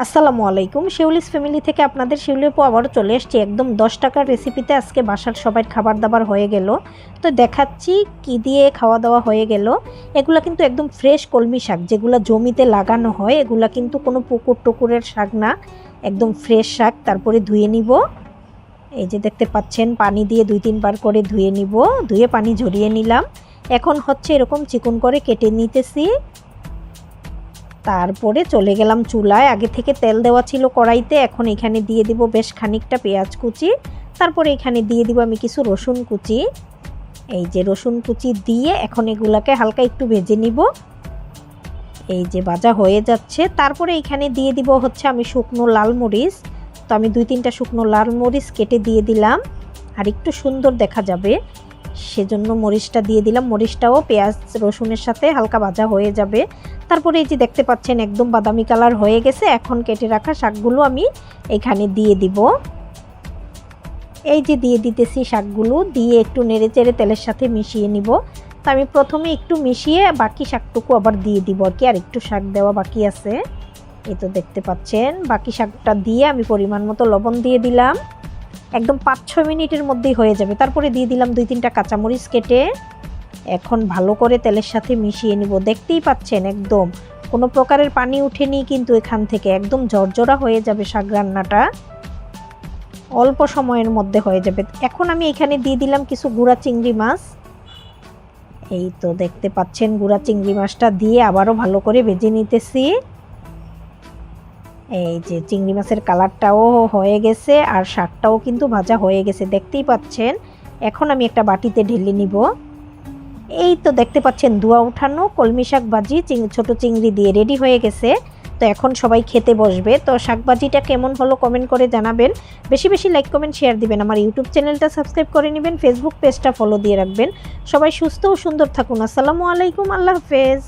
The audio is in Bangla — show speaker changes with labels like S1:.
S1: আসসালামু আলাইকুম। শিউলিস ফ্যামিলি থেকে আপনাদের শিউলি আপু আবারও চলে এসেছি একদম দশ টাকার রেসিপিতে আজকে বাসার সবাই খাবার দাবার হয়ে গেল। তো দেখাচ্ছি কি দিয়ে খাওয়া দাওয়া হয়ে গেল। এগুলো কিন্তু একদম ফ্রেশ কলমি শাক, যেগুলো জমিতে লাগানো হয়। এগুলা কিন্তু কোনো পুকুর টুকুরের শাক না। একদম ফ্রেশ শাক। তারপরে ধুয়ে নিব। এই যে দেখতে পাচ্ছেন, পানি দিয়ে দুই তিনবার করে ধুয়ে নিব। ধুয়ে পানি ঝরিয়ে নিলাম। এখন হচ্ছে এরকম চিকন করে কেটে নিতেছি। তারপরে চলে গেলাম চুলায়। আগে থেকে তেল দেওয়া ছিল কড়াইতে, এখন এখানে দিয়ে দিব বেশ খানিকটা পেঁয়াজ কুচি। তারপরে এখানে দিয়ে দিব আমি কিছু রসুন কুচি। এই যে রসুন কুচি দিয়ে এখন এগুলাকে হালকা একটু ভেজে নিব। এই যে ভাজা হয়ে যাচ্ছে। তারপরে এখানে দিয়ে দিব হচ্ছে আমি শুকনো লাল মরিচ। তো আমি দুই তিনটা শুকনো লাল মরিচ কেটে দিয়ে দিলাম। আর একটু সুন্দর দেখা যাবে। সেজন্য মরিচটা দিয়ে দিলাম। মরিচটাও পেঁয়াজ, রসুনের সাথে হালকা ভাজা হয়ে যাবে। তারপরে এই যে দেখতে পাচ্ছেন, একদম বাদামি কালার হয়ে গেছে। এখন কেটে রাখা শাকগুলো আমি এখানে দিয়ে দিব। এই যে দিয়ে দিতেছি শাকগুলো, দিয়ে একটু নেড়ে চেড়ে তেলের সাথে মিশিয়ে নিব। তো আমি প্রথমে একটু মিশিয়ে বাকি শাকটুকু আবার দিয়ে দিব আর কি, আর একটু শাক দেওয়া বাকি আছে। এই তো দেখতে পাচ্ছেন, বাকি শাকটা দিয়ে আমি পরিমাণ মতো লবণ দিয়ে দিলাম। একদম পাঁচ ছয় মিনিটের মধ্যেই হয়ে যাবে। তারপরে দিয়ে দিলাম দুই তিনটা কাঁচামরিচ কেটে এখন ভালো করে তেলের সাথে মিশিয়ে নিব। দেখতেই পাচ্ছেন একদম, কোনো প্রকারের পানি উঠেনি কিন্তু এখান থেকে। একদম জর্জরা হয়ে যাবে শাক রান্নাটা। অল্প সময়ের মধ্যে হয়ে যাবে। এখন আমি এখানে দিয়ে দিলাম কিছু গুঁড়া চিংড়ি মাছ। এই তো দেখতে পাচ্ছেন, গুঁড়া চিংড়ি মাছটা দিয়ে আবারও ভালো করে ভেজে নিতেছি। এই যে চিংড়ি মাছের কালারটাও হয়ে গেছে আর শাকটাও কিন্তু ভাজা হয়ে গেছে, দেখতেই পাচ্ছেন। এখন আমি একটা বাটিতে ঢেলে নিব। এই তো দেখতে পাচ্ছেন, ধোয়া উঠানো, কলমি শাক ভাজি ছোট চিংড়ি দিয়ে রেডি হয়ে গেছে। তো এখন সবাই খেতে বসবে। তো শাকভাজিটা কেমন হলো কমেন্ট করে জানাবেন। বেশি বেশি লাইক, কমেন্ট, শেয়ার দিবেন। আমার ইউটিউব চ্যানেলটা সাবস্ক্রাইব করে নেবেন, ফেসবুক পেজটা ফলো দিয়ে রাখবেন। সবাই সুস্থ ও সুন্দর থাকুন। আসসালামু আলাইকুম, আল্লাহ হাফেজ।